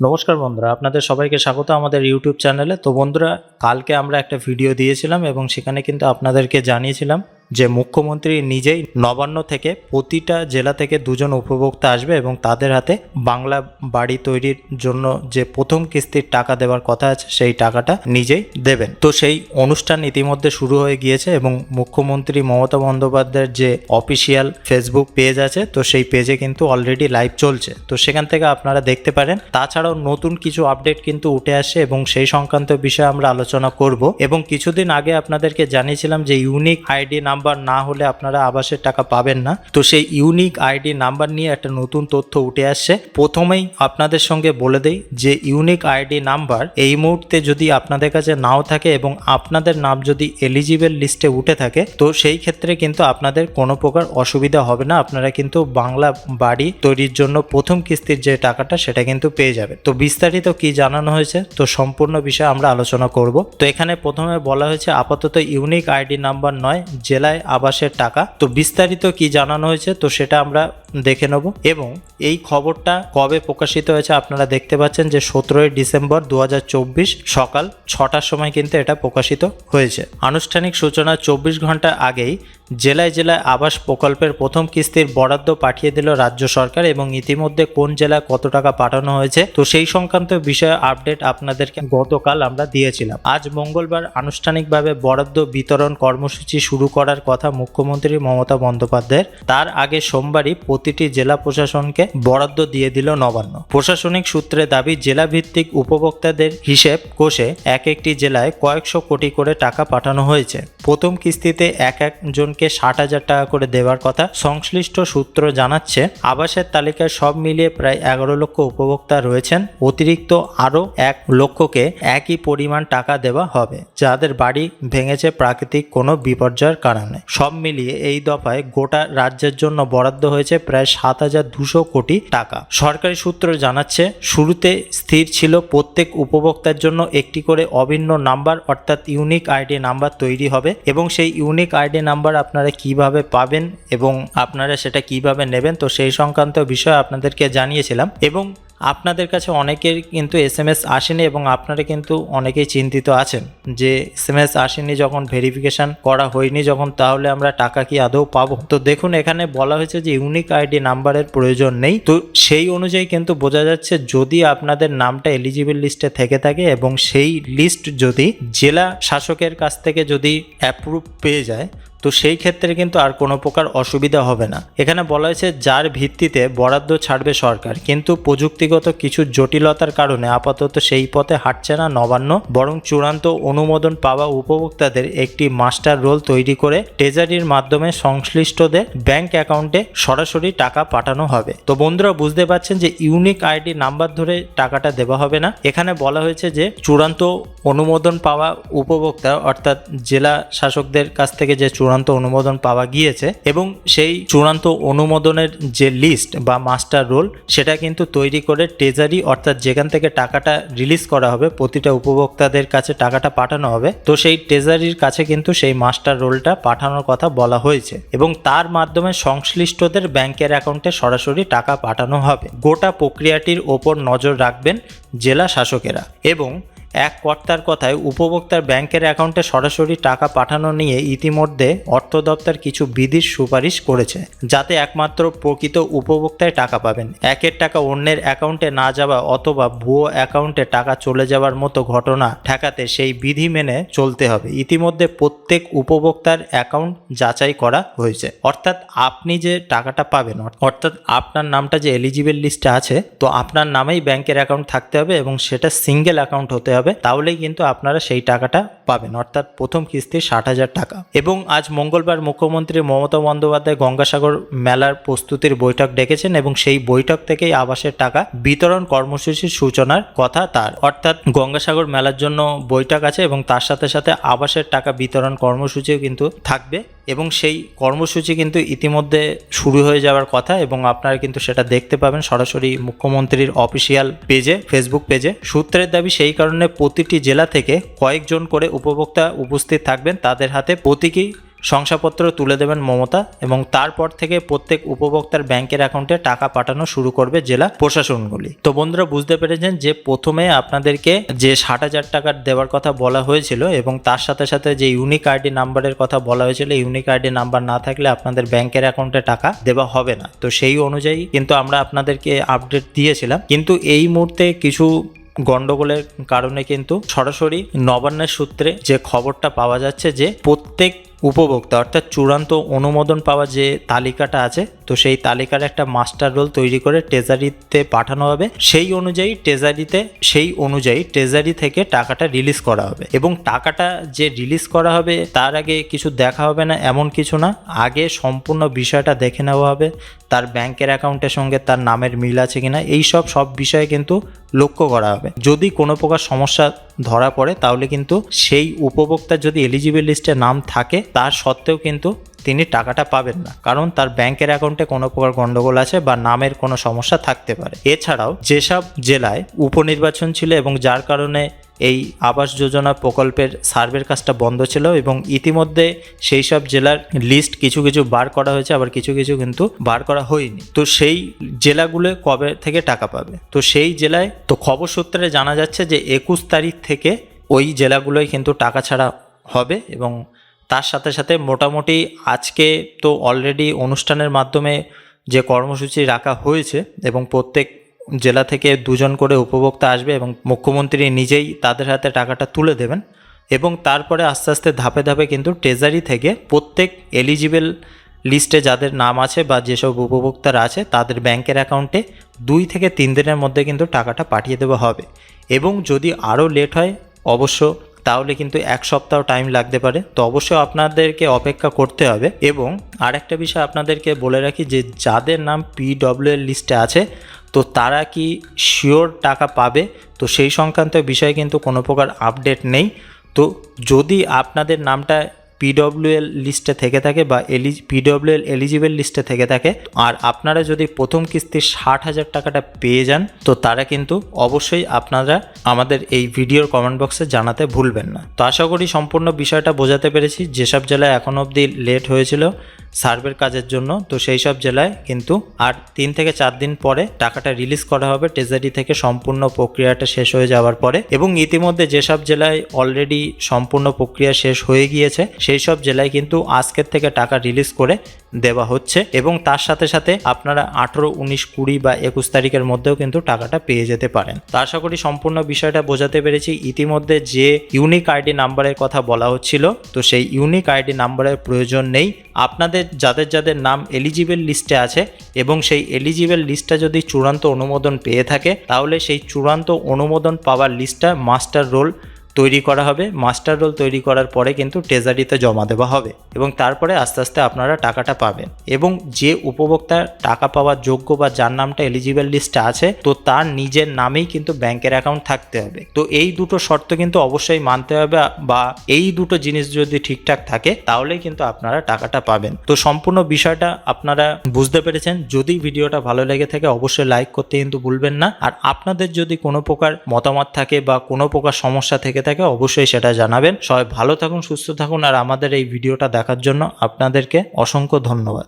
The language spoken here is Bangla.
নমস্কার বন্ধুরা, আপনাদের সবাইকে স্বাগত আমাদের ইউটিউব চ্যানেলে তো বন্ধুরা, কালকে আমরা একটা ভিডিও দিয়েছিলাম এবং সেখানে কিন্তু আপনাদেরকে জানিয়েছিলাম যে মুখ্যমন্ত্রী নিজেই নবান্ন থেকে প্রতিটা জেলা থেকে দুজন উপভোক্তা আসবে এবং তাদের হাতে বাংলা বাড়ি তৈরির জন্য যে প্রথম কিস্তির টাকা দেওয়ার কথা আছে, সেই টাকাটা নিজেই দেবেন। তো সেই অনুষ্ঠান ইতিমধ্যে শুরু হয়ে গিয়েছে এবং মুখ্যমন্ত্রী মমতা বন্দ্যোপাধ্যায়ের যে অফিসিয়াল ফেসবুক পেজ আছে, তো সেই পেজে কিন্তু অলরেডি লাইভ চলছে। তো সেখান থেকে আপনারা দেখতে পারেন। তাছাড়াও নতুন কিছু আপডেট কিন্তু উঠে আসে এবং সেই সংক্রান্ত বিষয়ে আমরা আলোচনা করব। এবং কিছুদিন আগে আপনাদেরকে জানিয়েছিলাম যে ইউনিক আইডি নাম্বার না হলে আপনারা আবাসের টাকা পাবেন না। তো সেই ইউনিক আইডি নাম্বার নিয়ে একটা নতুন তথ্য উঠে আসছে। প্রথমেই আপনাদের সঙ্গে বলে দেই যে ইউনিক আইডি নাম্বার এই মুহূর্তে যদি আপনাদের কাছে নাও থাকে এবং আপনাদের নাম যদি এলিজিবল লিস্টে উঠে থাকে, তো সেই ক্ষেত্রে কিন্তু আপনাদের কোনো প্রকার অসুবিধা হবে না। আপনারা কিন্তু বাংলা বাড়ি তৈরির জন্য প্রথম কিস্তির যে টাকাটা সেটা কিন্তু পেয়ে যাবে তো বিস্তারিত কি জানানো হয়েছে, তো সম্পূর্ণ বিষয়ে আমরা আলোচনা করব। তো এখানে প্রথমে বলা হয়েছে, আপাতত ইউনিক আইডি নাম্বার নয় জেলায় আবাসের টাকা। তো বিস্তারিত কি জানানো হয়েছে? তো সেটা আমরা দেখে নেব এবং এই খবরটা কবে প্রকাশিত হয়েছে আপনারা দেখতে পাচ্ছেন যে সতেরোই ডিসেম্বর দু হাজার চব্বিশ সকাল ছটার সময় কিন্তু এটা প্রকাশিত হয়েছে। আনুষ্ঠানিক সূচনা চব্বিশ ঘণ্টা আগেই জেলায় জেলায় আবাস প্রকল্পের প্রথম কিস্তির বরাদ্দ পাঠিয়ে দিল রাজ্য সরকার এবং ইতিমধ্যে কোন জেলায় কত টাকা পাঠানো হয়েছে, তো সেই সংক্রান্ত বিষয়ে আপডেট আপনাদেরকে গতকাল আমরা দিয়েছিলাম। আজ মঙ্গলবার আনুষ্ঠানিকভাবে বরাদ্দ বিতরণ কর্মসূচি শুরু করার কথা মুখ্যমন্ত্রী মমতা বন্দ্যোপাধ্যায়ের। তার আগে সোমবারই প্রতিটি জেলা প্রশাসনকে বরাদ্দ দিয়ে দিল নবান্ন। প্রশাসনিক সূত্রে দাবি জেলা ভিত্তিক উপভোক্তাদের হিসেব কোষে এক একটি জেলায় কয়েকশো কোটি করে টাকা পাঠানো হয়েছে। প্রথম কিস্তিতে এক একজনকে ষাট হাজার টাকা করে দেওয়ার কথা সংশ্লিষ্ট সূত্র জানাচ্ছে। আবাসের তালিকায় সব মিলিয়ে প্রায় এগারো লক্ষ উপভোক্তা রয়েছেন। অতিরিক্ত আরও এক লক্ষকে একই পরিমাণ টাকা দেওয়া হবে, যাদের বাড়ি ভেঙেছে প্রাকৃতিক কোনো বিপর্যয়ের কারণে। সব মিলিয়ে এই দফায় গোটা রাজ্যের জন্য বরাদ্দ হয়েছে প্রায় সাত হাজার দুশো কোটি টাকা। সরকারি সূত্র জানাচ্ছে, শুরুতে স্থির ছিল প্রত্যেক উপভোক্তার জন্য একটি করে অভিন্ন নাম্বার, অর্থাৎ ইউনিক আইডি নাম্বার তৈরি হবে এবং সেই ইউনিক আইডি নাম্বার আপনারা কীভাবে পাবেন এবং আপনারা সেটা কীভাবে নেবেন, তো সেই সংক্রান্ত বিষয় আপনাদেরকে জানিয়েছিলাম এবং আপনাদের কাছে অনেকের কিন্তু এস এম এস আসেনি এবং আপনারা কিন্তু অনেকেই চিন্তিত আছেন যে এস এম এস আসেনি যখন ভেরিফিকেশন করা হয়নি যখন, তাহলে আমরা টাকা কি আদৌ পাবো? তো দেখুন, এখানে বলা হয়েছে যে ইউনিক আইডি নাম্বারের প্রয়োজন নেই। তো সেই অনুযায়ী কিন্তু বোঝা যাচ্ছে যদি আপনাদের নামটা এলিজিবল লিস্টে থেকে থাকে এবং সেই লিস্ট যদি জেলা শাসকের কাছ থেকে যদি অ্যাপ্রুভ পেয়ে যায় তো সেই ক্ষেত্রে কিন্তু আর কোনো প্রকার অসুবিধা হবে না। এখানে বলা হয়েছে, যার ভিত্তিতে বরাদ্দ ছাড়বে সরকার। কিন্তু প্রযুক্তিগত কিছু জটিলতার কারণে আপাতত সেই পথে হাঁটছে না নবান্ন, বরং চূড়ান্ত অনুমোদন পাওয়া উপভোক্তাদের একটি মাস্টার রোল তৈরি করে ট্রেজারির মাধ্যমে সংশ্লিষ্টদের ব্যাংক অ্যাকাউন্টে সরাসরি টাকা পাঠানো হবে। তো বন্ধুরা, বুঝতে পারছেন যে ইউনিক আইডি নাম্বার ধরে টাকাটা দেওয়া হবে না। এখানে বলা হয়েছে যে, চূড়ান্ত অনুমোদন পাওয়া উপভোক্তা, অর্থাৎ জেলা শাসকদের কাছ থেকে যে চূড়ান্ত অনুমোদন পাওয়া গিয়েছে এবং সেই চূড়ান্ত অনুমোদনের যে লিস্ট বা মাস্টার রোল সেটা কিন্তু তৈরি করে ট্রেজারি অর্থাৎ যেখান থেকে টাকাটা রিলিজ করা হবে, প্রতিটা উপভোক্তাদের কাছে টাকাটা পাঠানো হবে, তো সেই ট্রেজারির কাছে কিন্তু সেই মাস্টার রোলটা পাঠানোর কথা বলা হয়েছে এবং তার মাধ্যমে সংশ্লিষ্টদের ব্যাংকের অ্যাকাউন্টে সরাসরি টাকা পাঠানো হবে। গোটা প্রক্রিয়াটির ওপর নজর রাখবেন জেলা শাসকেরা এবং এক কর্তার কথায় উপভোক্তার ব্যাংকের অ্যাকাউন্টে সরাসরি টাকা পাঠানো নিয়ে ইতিমধ্যে অর্থ দপ্তর কিছু বিধির সুপারিশ করেছে, যাতে একমাত্র প্রকৃত উপভোক্তায় টাকা পাবেন। একের টাকা অন্যের অ্যাকাউন্টে না যাওয়া অথবা ভুয়ো অ্যাকাউন্টে টাকা চলে যাওয়ার মতো ঘটনা ঠেকাতে সেই বিধি মেনে চলতে হবে। ইতিমধ্যে প্রত্যেক উপভোক্তার অ্যাকাউন্ট যাচাই করা হয়েছে। অর্থাৎ আপনি যে টাকাটা পাবেন, অর্থাৎ আপনার নামটা যে এলিজিবল লিস্টে আছে, তো আপনার নামেই ব্যাংকের অ্যাকাউন্ট থাকতে হবে এবং সেটা সিঙ্গেল অ্যাকাউন্ট হতে হবে। তাহলেই কিন্তু আপনারা সেই টাকাটা পাবেন, অর্থাৎ প্রথম কিস্তি ষাট হাজার টাকা। এবং আজ মঙ্গলবার মুখ্যমন্ত্রী মমতা বন্দ্যোপাধ্যায় গঙ্গাসাগর মেলার প্রস্তুতির বৈঠক ডেকেছেন এবং সেই বৈঠক থেকেই আবাসের টাকা বিতরণ কর্মসূচির সূচনার কথা তার। অর্থাৎ গঙ্গাসাগর মেলার জন্য বৈঠক আছে এবং তার সাথে সাথে আবাসের টাকা বিতরণ কর্মসূচিও কিন্তু থাকবে। এবং সেই কর্মসূচি কিন্তু ইতিমধ্যে শুরু হয়ে যাওয়ার কথা এবং আপনারা কিন্তু সেটা দেখতে পাবেন সরাসরি মুখ্যমন্ত্রীর অফিসিয়াল পেজে ফেসবুক পেজে। সূত্রের দাবি সেই কারণে প্রতিটি জেলা থেকে কয়েকজন করে উপভোক্তা উপস্থিত থাকবেন। তাদের হাতে প্রতীকী শংসাপত্র তুলে দেবেন মমতা এবং তারপর থেকে প্রত্যেক উপভোক্তার ব্যাংকের অ্যাকাউন্টে টাকা পাঠানো শুরু করবে জেলা প্রশাসনগুলি। তো বন্ধুরা, বুঝতে পেরেছেন যে প্রথমে আপনাদেরকে যে ষাট হাজার টাকার দেওয়ার কথা বলা হয়েছিল এবং তার সাথে সাথে যে ইউনিক আইডি নাম্বারের কথা বলা হয়েছিল ইউনিক আইডি নাম্বার না থাকলে আপনাদের ব্যাংকের অ্যাকাউন্টে টাকা দেওয়া হবে না। তো সেই অনুযায়ী কিন্তু আমরা আপনাদেরকে আপডেট দিয়েছিলাম। কিন্তু এই মুহূর্তে কিছু গন্ডগোলের কারণে কিন্তু সরাসরি নবান্নের সূত্রে যে খবরটা পাওয়া যাচ্ছে যে প্রত্যেক উপভোক্তা, অর্থাৎ চূড়ান্ত অনুমোদন পাওয়া যে তালিকাটা আছে, তো সেই তালিকার একটা মাস্টার রোল তৈরি করে ট্রেজারিতে পাঠানো হবে। সেই অনুযায়ী ট্রেজারিতে, সেই অনুযায়ী ট্রেজারি থেকে টাকাটা রিলিজ করা হবে। এবং টাকাটা যে রিলিজ করা হবে, তার আগে কিছু দেখা হবে না, এমন কিছু না। আগে সম্পূর্ণ বিষয়টা দেখে নেওয়া হবে, তার ব্যাংকের অ্যাকাউন্টের সঙ্গে তার নামের মিল আছে কিনা, এই সব সব বিষয়ে কিন্তু লক্ষ্য করা হবে। যদি কোনো প্রকার সমস্যা ধরা পড়ে, তাহলে কিন্তু সেই উপভোক্তার যদি এলিজিবল লিস্টে নাম থাকে তার সত্ত্বেও কিন্তু তিনি টাকাটা পাবেন না। কারণ তার ব্যাংকের অ্যাকাউন্টে কোনো প্রকার গন্ডগোল আছে বা নামের কোনো সমস্যা থাকতে পারে। এছাড়াও যেসব জেলায় উপনির্বাচন ছিল এবং যার কারণে এই আবাস যোজনা প্রকল্পের সার্ভের কাজটা বন্ধ ছিল এবং ইতিমধ্যে সেই সব জেলার লিস্ট কিছু কিছু বার করা হয়েছে, আবার কিছু কিছু কিন্তু বার করা হয়নি। তো সেই জেলাগুলো কবে থেকে টাকা পাবে? তো সেই জেলায় তো খবর সূত্রে জানা যাচ্ছে যে একুশ তারিখ থেকে ওই জেলাগুলোয় কিন্তু টাকা ছাড়া হবে এবং তার সাথে সাথে মোটামুটি আজকে তো অলরেডি অনুষ্ঠানের মাধ্যমে যে কর্মসূচি রাখা হয়েছে এবং প্রত্যেক জেলা থেকে দুজন করে উপভোক্তা আসবে এবং মুখ্যমন্ত্রী নিজেই তাদের হাতে টাকাটা তুলে দেবেন এবং তারপরে আস্তে আস্তে ধাপে ধাপে কিন্তু ট্রেজারি থেকে প্রত্যেক এলিজিবেল লিস্টে যাদের নাম আছে বা যেসব উপভোক্তারা আছে তাদের ব্যাংকের অ্যাকাউন্টে দুই থেকে তিন দিনের মধ্যে কিন্তু টাকাটা পাঠিয়ে দেওয়া হবে। এবং যদি আরও লেট হয়, অবশ্য তাহলে কিন্তু এক সপ্তাহ টাইম লাগতে পারে। তো অবশ্যই আপনাদেরকে অপেক্ষা করতে হবে এবং আরেকটা বিষয় আপনাদেরকে বলে রাখি যে, যাদের নাম পিডব্লিউ এর লিস্টে আছে, তো তারা কি শিওর টাকা পাবে? তো সেই সংক্রান্ত বিষয়ে কিন্তু কোনো প্রকার আপডেট নেই। তো যদি আপনাদের নামটা পিডব্লিউএল লিস্টে থেকে থাকে বা এলি পিডব্লিউএল এলিজিবল লিস্টে থেকে থাকে, আর আপনারা যদি প্রথম কিস্তি ষাট হাজার টাকাটা পেয়ে যান, তো তারা কিন্তু অবশ্যই আপনারা আমাদের এই ভিডিওর কমেন্ট বক্সে জানাতে ভুলবেন না। তো আশা করি সম্পূর্ণ বিষয়টা বোঝাতে পেরেছি। যেসব জেলায় এখন অবধি লেট হয়েছিল সার্ভের কাজের জন্য। তো সেই সব জেলায় কিন্তু আর তিন থেকে চার দিন পরে টাকাটা রিলিজ করা হবে। ট্রেজারি থেকে সম্পূর্ণ প্রক্রিয়াটা শেষ হয়ে যাওয়ার পরে। এবং ইতিমধ্যে যেসব জেলায় অলরেডি সম্পূর্ণ প্রক্রিয়া শেষ হয়ে গিয়েছে, সেই সব জেলায় কিন্তু আজকের থেকে টাকা রিলিজ করে দেওয়া হচ্ছে। এবং তার সাথে সাথে আপনারা আঠেরো, উনিশ, কুড়ি বা একুশ তারিখের মধ্যেও কিন্তু টাকাটা পেয়ে যেতে পারেন। তো আশা করি সম্পূর্ণ বিষয়টা বোঝাতে পেরেছি। ইতিমধ্যে যে ইউনিক আইডি নাম্বারের কথা বলা হচ্ছিল, তো সেই ইউনিক আইডি নাম্বারের প্রয়োজন নেই। আপনাদের যাদের যাদের নাম এলিজিবল লিস্টে আছে এবং সেই এলিজিবল লিস্টটা যদি চূড়ান্ত অনুমোদন পেয়ে থাকে, তাহলে সেই চূড়ান্ত অনুমোদন পাওয়ার লিস্টটা মাস্টার রোল তৈরি করা হবে, মাস্টার রোল তৈরি করার পরে কিন্তু ট্রেজারিতে জমা দেওয়া হবে এবং তারপরে আস্তে আস্তে আপনারা টাকাটা পাবেন। এবং যে উপভোক্তা টাকা পাওয়ার যোগ্য বা যার নামটা এলিজিবল লিস্টে আছে, তো তার নিজের নামেই কিন্তু ব্যাংকের অ্যাকাউন্ট থাকতে হবে। তো এই দুটো শর্ত কিন্তু অবশ্যই মানতে হবে বা এই দুটো জিনিস যদি ঠিকঠাক থাকে, তাহলেই কিন্তু আপনারা টাকাটা পাবেন। তো সম্পূর্ণ বিষয়টা আপনারা বুঝতে পেরেছেন। যদি ভিডিওটা ভালো লেগে থাকে, অবশ্যই লাইক করতে কিন্তু ভুলবেন না। আর আপনাদের যদি কোনো প্রকার মতামত থাকে বা কোনো প্রকার সমস্যা থেকে থাকে অবশ্যই সেটা জানাবেন। সবাই ভালো থাকুন, সুস্থ থাকুন, আর আমাদের এই ভিডিওটা দেখার জন্য আপনাদেরকে অসংখ্য ধন্যবাদ।